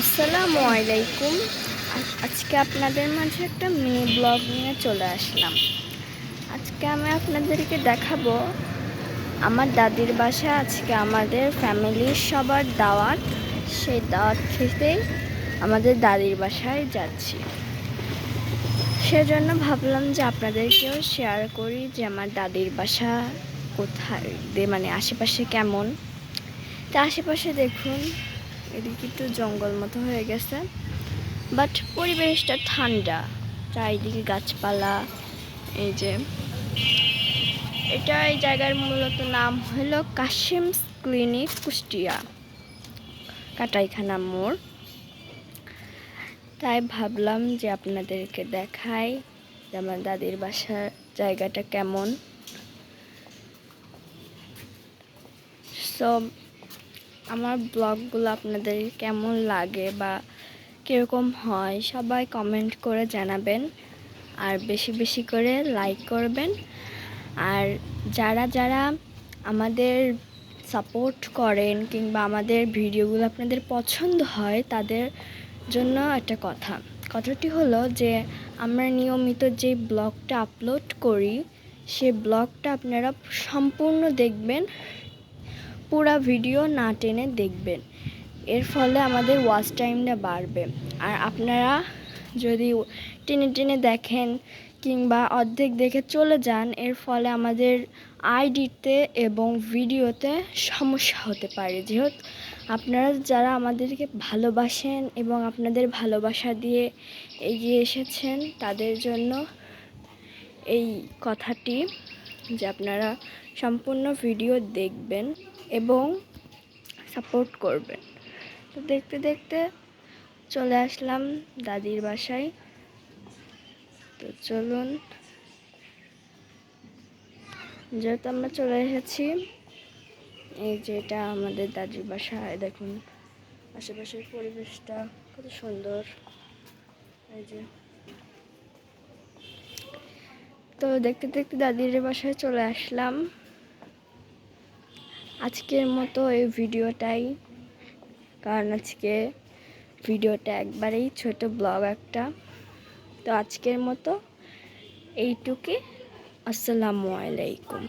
আসসালামু আলাইকুম। আজকে আপনাদের মাঝে একটা মিনি ব্লগ নিয়ে চলে আসলাম। আজকে আমি আপনাদেরকে দেখাবো, আমার দাদির বাসা আজকে আমাদের ফ্যামিলির সবার দাওয়াত। সেই দাওয়াত খেতেই আমাদের দাদির বাসায় যাচ্ছি। সেজন্য ভাবলাম যে আপনাদেরকেও শেয়ার করি যে আমার দাদির বাসা কোথায় মানে আশেপাশে কেমন। তা আশেপাশে দেখুন এদিকে একটু জঙ্গল মতো হয়ে গেছে। বাট পরিবেশটা ঠান্ডা। চারিদিকে গাছপালা, এই যে। এটা এই জায়গার মূলত নাম হলো কাশিমস ক্লিনিক কুষ্টিয়া, কাটাইখানা মোড়। তাই ভাবলাম যে আপনাদেরকে দেখাই যে আমার দাদির বাসার জায়গাটা কেমন। সো আমার ব্লগগুলো আপনাদের কেমন লাগে বা কীরকম হয়, সবাই কমেন্ট করে জানাবেন। আর বেশি বেশি করে লাইক করবেন। আর যারা যারা আমাদের সাপোর্ট করেন কিংবা আমাদের ভিডিওগুলো আপনাদের পছন্দ হয়, তাদের জন্য একটা কথা। কথাটি হলো যে, আমরা নিয়মিত যে ব্লগটা আপলোড করি, সে ব্লগটা আপনারা সম্পূর্ণ দেখবেন। পুরা ভিডিও না টেনে দেখবেন। এর ফলে আমাদের ওয়াচ টাইমটা বাড়বে। আর আপনারা যদি টেনে টেনে দেখেন কিংবা অর্ধেক দেখে চলে যান, এর ফলে আমাদের আইডিতে এবং ভিডিওতে সমস্যা হতে পারে। যেহেতু আপনারা যারা আমাদেরকে ভালোবাসেন এবং আপনাদের ভালোবাসা দিয়ে এগিয়ে এসেছেন, তাদের জন্য এই কথাটি যে আপনারা সম্পূর্ণ ভিডিও দেখবেন এবং সাপোর্ট করবেন। তো দেখতে দেখতে চলে আসলাম দাদির বাসায়। তো চলুন। যেহেতু আমরা চলে এসেছি, এই যে এটা আমাদের দাদির বাসায় দেখুন, আশেপাশের পরিবেশটা কত সুন্দর। এই যে তো দেখতে দেখতে দাদির বাসায় চলে আসলাম। আজকের মতো এই ভিডিওটাই। কারণ আজকে ভিডিওটা একবারেই ছোট ব্লগ একটা। তো আজকের মতো এইটুকুই। আসসালামু আলাইকুম।